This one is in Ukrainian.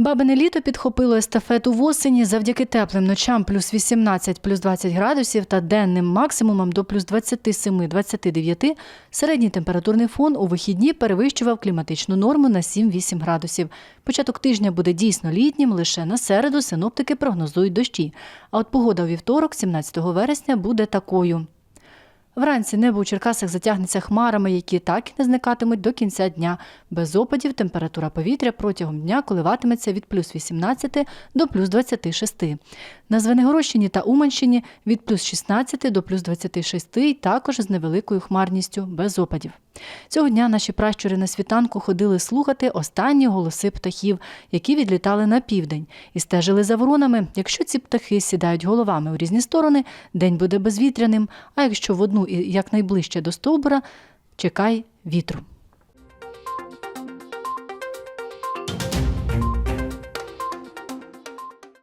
Бабине літо підхопило естафету в осені завдяки теплим ночам плюс 18, плюс 20 градусів та денним максимумам до плюс 27-29. Середній температурний фон у вихідні перевищував кліматичну норму на 7-8 градусів. Початок тижня буде дійсно літнім, лише на середу синоптики прогнозують дощі. А от погода у вівторок, 17 вересня, буде такою. Вранці небо у Черкасах затягнеться хмарами, які так і не зникатимуть до кінця дня. Без опадів температура повітря протягом дня коливатиметься від плюс 18 до плюс 26. На Звенигородщині та Уманщині від плюс 16 до плюс 26 і також з невеликою хмарністю, без опадів. Цього дня наші пращури на світанку ходили слухати останні голоси птахів, які відлітали на південь, і стежили за воронами. Якщо ці птахи сідають головами у різні сторони, день буде безвітряним, а якщо в одну і якнайближче до стовбура, чекай вітру.